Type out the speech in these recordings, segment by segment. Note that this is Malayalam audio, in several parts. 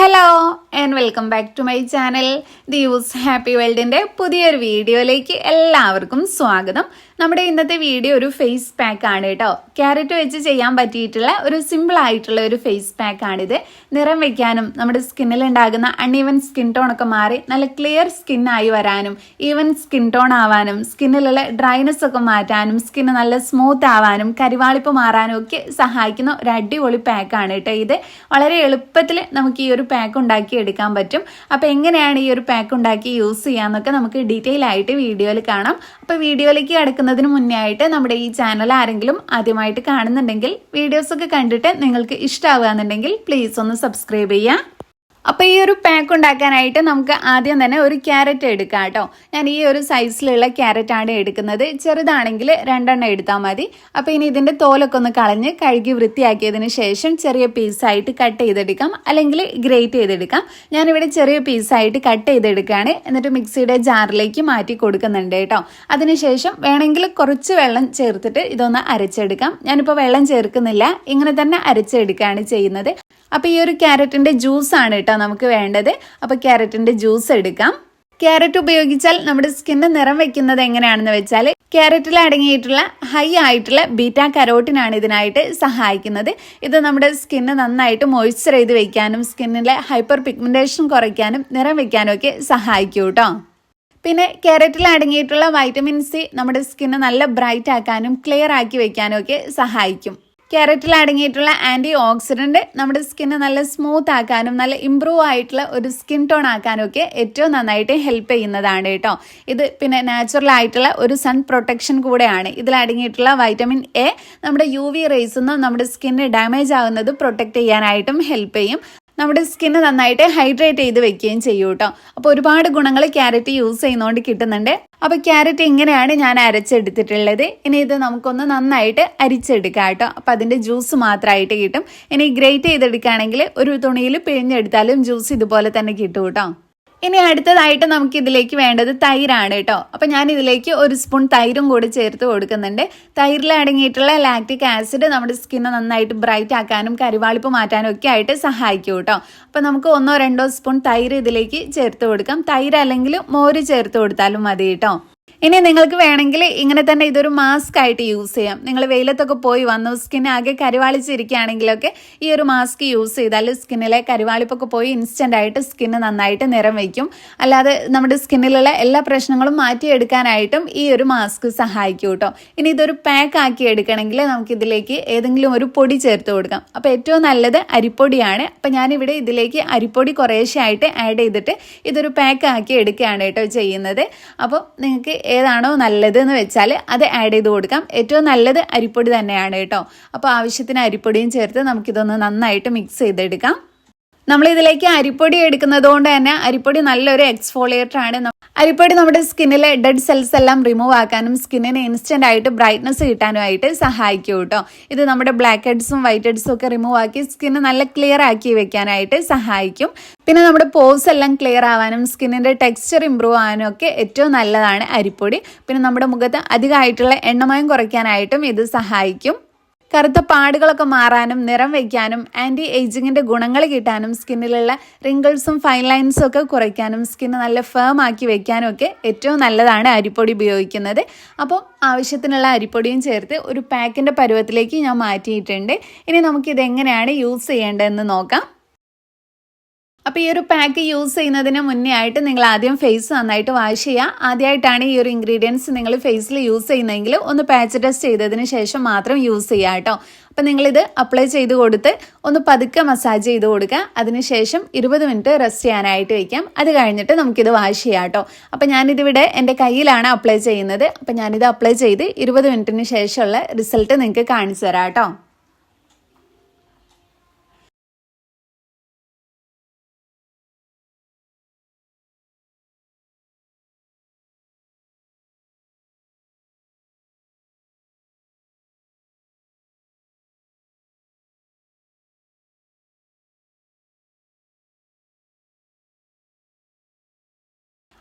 Hello and welcome back to my channel the use happy വേൾഡിന്റെ പുതിയൊരു വീഡിയോയിലേക്ക് എല്ലാവർക്കും സ്വാഗതം. നമ്മുടെ ഇന്നത്തെ വീഡിയോ ഒരു ഫേസ് പാക്ക് ആണ് കേട്ടോ. ക്യാരറ്റ് വെച്ച് ചെയ്യാൻ പറ്റിയിട്ടുള്ള ഒരു സിമ്പിൾ ആയിട്ടുള്ള ഒരു ഫേസ് പാക്ക് ആണിത്. നിറം വെക്കാനും നമ്മുടെ സ്കിന്നിൽ ഉണ്ടാകുന്ന അൺഈവൻ സ്കിൻ ടോൺ ഒക്കെ മാറി നല്ല ക്ലിയർ സ്കിൻ ആയി വരാനും ഈവൻ സ്കിൻ ടോൺ ആവാനും സ്കിന്നിലുള്ള ഡ്രൈനെസ് ഒക്കെ മാറ്റാനും സ്കിന്ന് നല്ല സ്മൂത്ത് ആവാനും കരിവാളിപ്പ് മാറാനും ഒക്കെ സഹായിക്കുന്ന ഒരു അടിപൊളി പാക്കാണ് കേട്ടോ ഇത്. വളരെ എളുപ്പത്തിൽ നമുക്ക് ഈ ഒരു പാക്ക് ഉണ്ടാക്കി എടുക്കാൻ പറ്റും. അപ്പോൾ എങ്ങനെയാണ് ഈ ഒരു പാക്ക് ഉണ്ടാക്കി യൂസ് ചെയ്യാമെന്നൊക്കെ നമുക്ക് ഡീറ്റെയിൽ ആയിട്ട് വീഡിയോയിൽ കാണാം. അപ്പോൾ വീഡിയോയിലേക്ക് കിടക്കുന്നതിന് മുന്നേ ആയിട്ട് നമ്മുടെ ഈ ചാനൽ ആരെങ്കിലും ആദ്യമായിട്ട് കാണുന്നുണ്ടെങ്കിൽ വീഡിയോസൊക്കെ കണ്ടിട്ട് നിങ്ങൾക്ക് ഇഷ്ടമാകുകയെന്നുണ്ടെങ്കിൽ പ്ലീസ് ഒന്ന് സബ്സ്ക്രൈബ് ചെയ്യുക. അപ്പോൾ ഈ ഒരു പാക്ക് ഉണ്ടാക്കാനായിട്ട് നമുക്ക് ആദ്യം തന്നെ ഒരു ക്യാരറ്റ് എടുക്കാം കേട്ടോ. ഞാൻ ഈ ഒരു സൈസിലുള്ള ക്യാരറ്റ് ആണ് എടുക്കുന്നത്. ചെറുതാണെങ്കിൽ രണ്ടെണ്ണം എടുത്താൽ മതി. അപ്പോൾ ഇനി ഇതിന്റെ തോലൊക്കെ ഒന്ന് കളഞ്ഞ് കഴുകി വൃത്തിയാക്കിയതിന് ശേഷം ചെറിയ പീസായിട്ട് കട്ട് ചെയ്തെടുക്കാം. അല്ലെങ്കിൽ ഗ്രേറ്റ് ചെയ്തെടുക്കാം. ഞാനിവിടെ ചെറിയ പീസായിട്ട് കട്ട് ചെയ്തെടുക്കുകയാണ്. എന്നിട്ട് മിക്സിയുടെ ജാറിലേക്ക് മാറ്റി കൊടുക്കുന്നുണ്ട് കേട്ടോ. അതിനുശേഷം വേണമെങ്കിൽ കുറച്ച് വെള്ളം ചേർത്തിട്ട് ഇതൊന്ന് അരച്ചെടുക്കാം. ഞാനിപ്പോൾ വെള്ളം ചേർക്കുന്നില്ല. ഇങ്ങനെ തന്നെ അരച്ചെടുക്കുകയാണ് ചെയ്യുന്നത്. അപ്പോൾ ഈ ഒരു ക്യാരറ്റിന്റെ ജ്യൂസാണ് കേട്ടോ നമുക്ക് വേണ്ടത്. അപ്പോൾ ക്യാരറ്റിന്റെ ജ്യൂസ് എടുക്കാം. ക്യാരറ്റ് ഉപയോഗിച്ചാൽ നമ്മുടെ സ്കിന്ന് നിറം വെക്കുന്നത് എങ്ങനെയാണെന്ന് വെച്ചാൽ ക്യാരറ്റിൽ അടങ്ങിയിട്ടുള്ള ഹൈ ആയിട്ടുള്ള ബീറ്റാ കരോട്ടിനാണ് ഇതിനായിട്ട് സഹായിക്കുന്നത്. ഇത് നമ്മുടെ സ്കിന്ന് നന്നായിട്ട് മോയ്സ്ചർ ചെയ്ത് വെക്കാനും സ്കിന്നിലെ ഹൈപ്പർ പിഗ്മെന്റേഷൻ കുറയ്ക്കാനും നിറം വെക്കാനും ഒക്കെ സഹായിക്കും കേട്ടോ. പിന്നെ ക്യാരറ്റിൽ അടങ്ങിയിട്ടുള്ള വൈറ്റമിൻ സി നമ്മുടെ സ്കിന്ന് നല്ല ബ്രൈറ്റ് ആക്കാനും ക്ലിയർ ആക്കി വെക്കാനും ഒക്കെ സഹായിക്കും. ക്യാരറ്റിൽ അടങ്ങിയിട്ടുള്ള ആന്റി ഓക്സിഡന്റ് നമ്മുടെ സ്കിന്ന് നല്ല സ്മൂത്ത് ആക്കാനും നല്ല ഇമ്പ്രൂവ് ആയിട്ടുള്ള ഒരു സ്കിൻ ടോൺ ആക്കാനും ഒക്കെ ഏറ്റവും നന്നായിട്ട് ഹെൽപ്പ് ചെയ്യുന്നതാണ് കേട്ടോ. ഇത് പിന്നെ നാച്ചുറൽ ആയിട്ടുള്ള ഒരു സൺ പ്രൊട്ടക്ഷൻ കൂടെയാണ്. ഇതിൽ അടങ്ങിയിട്ടുള്ള വൈറ്റമിൻ എ നമ്മുടെ യു വി റേസിൽ നിന്നും നമ്മുടെ സ്കിന്ന് ഡാമേജ് ആകുന്നത് പ്രൊട്ടക്റ്റ് ചെയ്യാനായിട്ടും ഹെൽപ്പ് ചെയ്യും. നമ്മുടെ സ്കിന്ന് നന്നായിട്ട് ഹൈഡ്രേറ്റ് ചെയ്ത് വെക്കുകയും ചെയ്യും കേട്ടോ അപ്പോൾ ഒരുപാട് ഗുണങ്ങൾ ക്യാരറ്റ് യൂസ് ചെയ്യുന്നതുകൊണ്ട് കിട്ടുന്നുണ്ട്. അപ്പോൾ ക്യാരറ്റ് ഇങ്ങനെയാണ് ഞാൻ അരച്ചെടുത്തിട്ടുള്ളത്. ഇനി ഇത് നമുക്കൊന്ന് നന്നായിട്ട് അരിച്ചെടുക്കാം കേട്ടോ അപ്പോൾ അതിന്റെ ജ്യൂസ് മാത്രമായിട്ട് കിട്ടും. ഇനി ഗ്രേറ്റ് ചെയ്തെടുക്കുകയാണെങ്കിൽ ഒരു തുണിയിൽ പിഴിഞ്ഞെടുത്താലും ജ്യൂസ് ഇതുപോലെ തന്നെ കിട്ടും കേട്ടോ ഇനി അടുത്തതായിട്ട് നമുക്ക് ഇതിലേക്ക് വേണ്ടത് തൈരാണ് കേട്ടോ. അപ്പം ഞാൻ ഇതിലേക്ക് ഒരു സ്പൂൺ തൈരും കൂടി ചേർത്ത് കൊടുക്കുന്നുണ്ട്. തൈരിൽ അടങ്ങിയിട്ടുള്ള ലാക്റ്റിക് ആസിഡ് നമ്മുടെ സ്കിന്ന് നന്നായിട്ട് ബ്രൈറ്റ് ആക്കാനും കരിവാളിപ്പ് മാറ്റാനും ഒക്കെ ആയിട്ട് സഹായിക്കും കേട്ടോ. അപ്പം നമുക്ക് ഒന്നോ രണ്ടോ സ്പൂൺ തൈര് ഇതിലേക്ക് ചേർത്ത് കൊടുക്കാം. തൈര് അല്ലെങ്കിൽ മോര് ചേർത്ത് കൊടുത്താലും മതി കേട്ടോ. ഇനി നിങ്ങൾക്ക് വേണമെങ്കിൽ ഇങ്ങനെ തന്നെ ഇതൊരു മാസ്ക് ആയിട്ട് യൂസ് ചെയ്യാം. നിങ്ങൾ വെയിലത്തൊക്കെ പോയി വന്നു സ്കിൻ ആകെ കരിവാളിച്ചിരിക്കുകയാണെങ്കിലൊക്കെ ഈ ഒരു മാസ്ക് യൂസ് ചെയ്താൽ സ്കിന്നിലെ കരിവാളിപ്പൊക്കെ പോയി ഇൻസ്റ്റന്റ് ആയിട്ട് സ്കിന്ന് നന്നായിട്ട് നിറം വയ്ക്കും. അല്ലാതെ നമ്മുടെ സ്കിന്നിലുള്ള എല്ലാ പ്രശ്നങ്ങളും മാറ്റിയെടുക്കാനായിട്ടും ഈ ഒരു മാസ്ക് സഹായിക്കും കേട്ടോ. ഇനി ഇതൊരു പാക്ക് ആക്കി എടുക്കണമെങ്കിൽ നമുക്ക് ഇതിലേക്ക് ഏതെങ്കിലും ഒരു പൊടി ചേർത്ത് കൊടുക്കാം. അപ്പോൾ ഏറ്റവും നല്ലത് അരിപ്പൊടിയാണ്. അപ്പോൾ ഞാനിവിടെ ഇതിലേക്ക് അരിപ്പൊടി കുറേശ്ശെ ആയിട്ട് ആഡ് ചെയ്തിട്ട് ഇതൊരു പാക്ക് ആക്കി എടുക്കുകയാണ് കേട്ടോ ചെയ്യുന്നത്. അപ്പോൾ നിങ്ങൾക്ക് ഏതാണോ നല്ലത് എന്ന് വെച്ചാൽ അത് ആഡ് ചെയ്ത് കൊടുക്കാം. ഏറ്റവും നല്ലത് അരിപ്പൊടി തന്നെയാണ് കേട്ടോ. അപ്പോൾ ആവശ്യത്തിന് അരിപ്പൊടിയും ചേർത്ത് നമുക്കിതൊന്ന് നന്നായിട്ട് മിക്സ് ചെയ്തെടുക്കാം. നമ്മൾ ഇതിലേക്ക് അരിപ്പൊടി എടുക്കുന്നത് കൊണ്ട് തന്നെ അരിപ്പൊടി നല്ലൊരു എക്സ്ഫോളിയേറ്റർ ആണ്. അരിപ്പൊടി നമ്മുടെ സ്കിന്നിലെ ഡെഡ് സെൽസ് എല്ലാം റിമൂവ് ആക്കാനും സ്കിന്നിന് ഇൻസ്റ്റന്റ് ആയിട്ട് ബ്രൈറ്റ്നസ് കിട്ടാനുമായിട്ട് സഹായിക്കും കേട്ടോ. ഇത് നമ്മുടെ ബ്ലാക്ക് ഹെഡ്സും വൈറ്റ് ഹെഡ്സും ഒക്കെ റിമൂവ് ആക്കി സ്കിന്ന് നല്ല ക്ലിയർ ആക്കി വെക്കാനായിട്ട് സഹായിക്കും. പിന്നെ നമ്മുടെ പോസ് എല്ലാം ക്ലിയർ ആവാനും സ്കിന്നിന്റെ ടെക്സ്ചർ ഇമ്പ്രൂവ് ആവാനും ഒക്കെ ഏറ്റവും നല്ലതാണ് അരിപ്പൊടി. പിന്നെ നമ്മുടെ മുഖത്ത് അധികമായിട്ടുള്ള എണ്ണമയം കുറയ്ക്കാനായിട്ടും ഇത് സഹായിക്കും. കറുത്ത പാടുകളൊക്കെ മാറാനും നിറം വയ്ക്കാനും ആന്റി ഏജിങ്ങിന്റെ ഗുണങ്ങൾ കിട്ടാനും സ്കിന്നിലുള്ള റിങ്കിൾസും ഫൈൻ ലൈൻസും ഒക്കെ കുറയ്ക്കാനും സ്കിന്ന് നല്ല ഫേം ആക്കി വെക്കാനും ഒക്കെ ഏറ്റവും നല്ലതാണ് അരിപ്പൊടി ഉപയോഗിക്കുന്നത്. അപ്പോൾ ആവശ്യത്തിനുള്ള അരിപ്പൊടിയും ചേർത്ത് ഒരു പാക്കിന്റെ പരുവത്തിലേക്ക് ഞാൻ മാറ്റിയിട്ടുണ്ട്. ഇനി നമുക്കിത് എങ്ങനെയാണ് യൂസ് ചെയ്യേണ്ടതെന്ന് നോക്കാം. അപ്പോൾ ഈ ഒരു പാക്ക് യൂസ് ചെയ്യുന്നതിന് മുന്നേ ആയിട്ട് നിങ്ങൾ ആദ്യം ഫേസ് നന്നായിട്ട് വാഷ് ചെയ്യുക. ആദ്യമായിട്ടാണ് ഈ ഒരു ഇൻഗ്രീഡിയൻസ് നിങ്ങൾ ഫേസിൽ യൂസ് ചെയ്യുന്നതെങ്കിൽ ഒന്ന് പാച്ച് ടെസ്റ്റ് ചെയ്തതിന് ശേഷം മാത്രം യൂസ് ചെയ്യുക കേട്ടോ. അപ്പം നിങ്ങളിത് അപ്ലൈ ചെയ്ത് കൊടുത്ത് ഒന്ന് പതുക്കെ മസാജ് ചെയ്ത് കൊടുക്കുക. അതിനുശേഷം ഇരുപത് മിനിറ്റ് റെസ്റ്റ് ചെയ്യാനായിട്ട് വയ്ക്കാം അത് കഴിഞ്ഞിട്ട് നമുക്കിത് വാഷ് ചെയ്യാം കേട്ടോ. അപ്പം ഞാനിതിവിടെ എന്റെ കയ്യിലാണ് അപ്ലൈ ചെയ്യുന്നത്. അപ്പം ഞാനിത് അപ്ലൈ ചെയ്ത് ഇരുപത് മിനിറ്റിന് ശേഷമുള്ള റിസൾട്ട് നിങ്ങൾക്ക് കാണിച്ചു തരാം കേട്ടോ.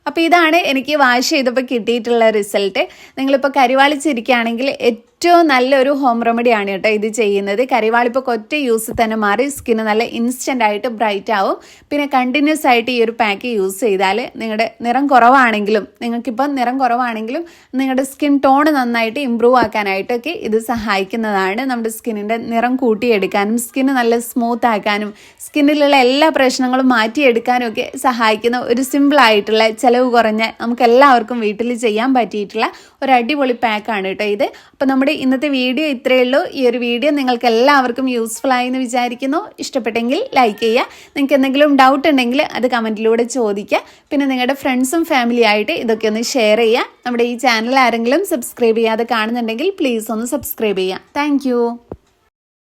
അപ്പോൾ ഇതാണ് എനിക്ക് വാഷ് ചെയ്തപ്പോൾ കിട്ടിയിട്ടുള്ള റിസൾട്ട്. നിങ്ങളിപ്പോൾ കരിവാളിച്ചിരിക്കുകയാണെങ്കിൽ ഏറ്റവും നല്ലൊരു ഹോം റെമഡിയാണ് കേട്ടോ ഇത് ചെയ്യുന്നത്. കരിവാളിപ്പൊക്കെ ഒറ്റ യൂസ് തന്നെ മാറി സ്കിന്ന് നല്ല ഇൻസ്റ്റന്റ് ആയിട്ട് ബ്രൈറ്റ് ആവും. പിന്നെ കണ്ടിന്യൂസ് ആയിട്ട് ഈ ഒരു പാക്ക് യൂസ് ചെയ്താൽ നിങ്ങളുടെ നിറം കുറവാണെങ്കിലും നിങ്ങൾക്കിപ്പം നിറം കുറവാണെങ്കിലും നിങ്ങളുടെ സ്കിൻ ടോൺ നന്നായിട്ട് ഇമ്പ്രൂവ് ആക്കാനായിട്ടൊക്കെ ഇത് സഹായിക്കുന്നതാണ്. നമ്മുടെ സ്കിന്നിന്റെ നിറം കൂട്ടിയെടുക്കാനും സ്കിന്ന് നല്ല സ്മൂത്ത് ആക്കാനും സ്കിന്നിലുള്ള എല്ലാ പ്രശ്നങ്ങളും മാറ്റിയെടുക്കാനും ഒക്കെ സഹായിക്കുന്ന ഒരു സിമ്പിളായിട്ടുള്ള ചിലവ് കുറഞ്ഞ നമുക്ക് എല്ലാവർക്കും വീട്ടിൽ ചെയ്യാൻ പറ്റിയിട്ടുള്ള ഒരു അടിപൊളി പാക്കാണ് കേട്ടോ ഇത്. അപ്പോൾ നമ്മുടെ ഇന്നത്തെ വീഡിയോ ഇത്രയേ ഉള്ളൂ. ഈ ഒരു വീഡിയോ നിങ്ങൾക്ക് എല്ലാവർക്കും യൂസ്ഫുൾ ആയെന്ന് വിചാരിക്കുന്നു. ഇഷ്ടപ്പെട്ടെങ്കിൽ ലൈക്ക് ചെയ്യുക. നിങ്ങൾക്ക് എന്തെങ്കിലും ഡൗട്ട് ഉണ്ടെങ്കിൽ അത് കമന്റിലൂടെ ചോദിക്കുക. പിന്നെ നിങ്ങളുടെ ഫ്രണ്ട്സും ഫാമിലി ആയിട്ട് ഇതൊക്കെ ഒന്ന് ഷെയർ ചെയ്യുക. നമ്മുടെ ഈ ചാനൽ ആരെങ്കിലും സബ്സ്ക്രൈബ് ചെയ്യാതെ കാണുന്നുണ്ടെങ്കിൽ പ്ലീസ് ഒന്ന് സബ്സ്ക്രൈബ് ചെയ്യുക. താങ്ക്